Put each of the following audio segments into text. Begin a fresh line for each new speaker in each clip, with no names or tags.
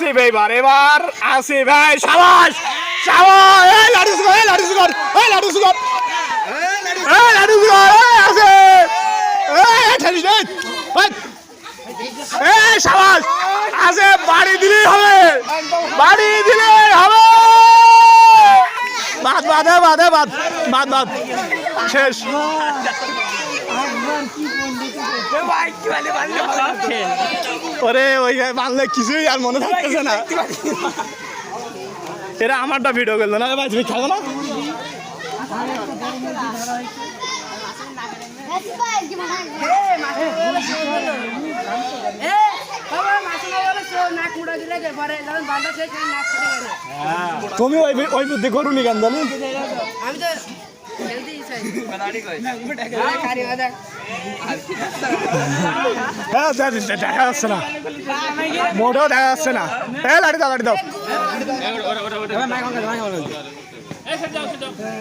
আসিফ এইবার এবার আসিফ ভাই সাবাস সাবাস এই লাডু সুগর এই লাডু সুগর এই লাডু সুগর এই লাডু সুগর এই আসিফ এই ঠেলিস এই এই সাবাস আসিফ বাড়ি দিলেই হবে বাড়ি দিলেই হবে। বাদ বাদ বাদ বাদ বাদ বাদ শেষ। ওরে ওই বাংলা কিছুই আর মনে থাকতেছে না। এরা আমারটা ভিডিও করল। না ভাই তুমি খাব না? তুমি ওই ওই বুদ্ধি করুনি কেন জানি?
আমি তো
হ্যাঁ দেখা যাচ্ছে না মোটেও দেখা যাচ্ছে না এ লাড়ি দাও লাড়ি দাও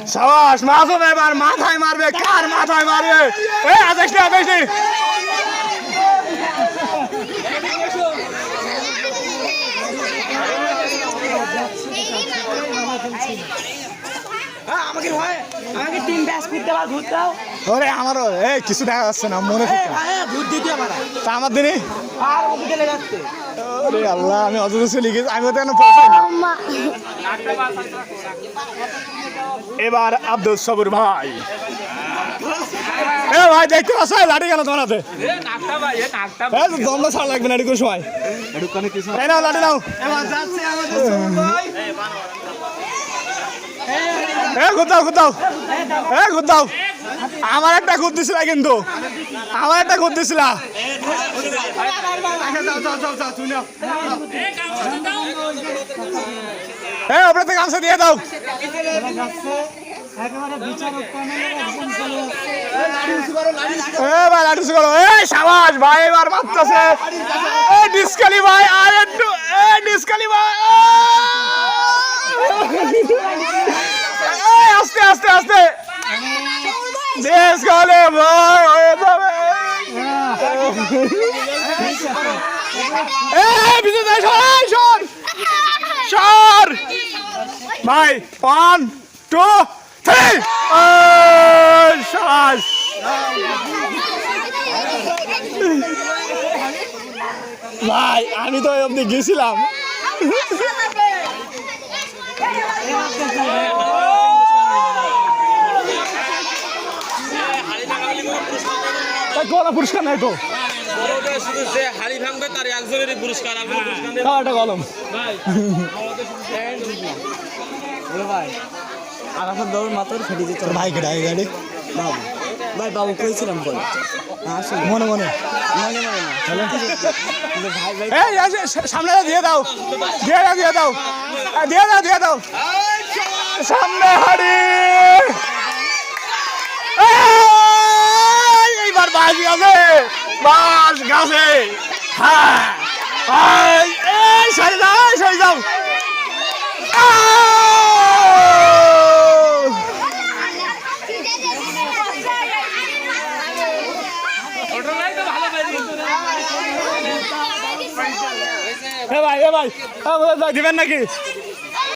সাবাস মাছ হবে এবার মাথায় মারবে কার মাথায় মারবে এ আদেশ নি আদেশ নি
আমাকে ভয়? আমাকে তিন ব্যাস করতে পার ভূত দাও
ওরে আমারও এই কিছু দেখা যাচ্ছে না মনে
ভূত দিতে পারা
তা আমার দিনে
আর
ওরে আল্লাহ আমি অযথা লিখেছি আমি তো এখনও পৌঁছাই না এবার আব্দুল সবুর ভাই। এ ভাই দেখতে পাচ্ছ লাঠি কেন তোমার হাতে? দমটা ছাড় লাগবে না এটুকু সময়। নাও লাঠি নাও।
যাচ্ছে আমাদের
ঘুরতাও ঘুরতাও আমার একটা ঘুর দিছিল কিন্তু। আমার একটা ঘুর দিছিল। এ, ওপরে থেকে গামছা দিয়ে দাও। ভাই, লাঠি করো এ, সাবাস, ভাই, এবার ডিসকালি, ভাই আর একটু এ ডিসকালি ভাই এ আস্তে আস্তে আস্তে ডিসকালি ভাই হয়ে যাবে ভাই ওয়ান টু থ্রি ভাই আমি তো অব্দি গেছিলাম গলা পুরস্কার নাই তো?
শুধু যে হাড়ি ভাঙবে তার একজনেরই পুরস্কার আর কোনো পুরস্কার নেই।
তাও একটা কলম
আর দৌড় মাত্র ফেটে যেত
তোর ভাই কেটে গাড়ি?
বাবু। ভাই বাবু কইছিলাম বলে। আসলে।
মনে মনে।
মনে মনে না
সামনে দিয়ে দাও। দিয়ে দাও দিয়ে দাও। দিয়ে দাও দিয়ে দাও। সামনে হাড়ি এই, এইবার বাস গেছে বাস গেছে। হ্যাঁ। সরে যাও সরে যাও ভাই, ভাই দিবেন নাকি?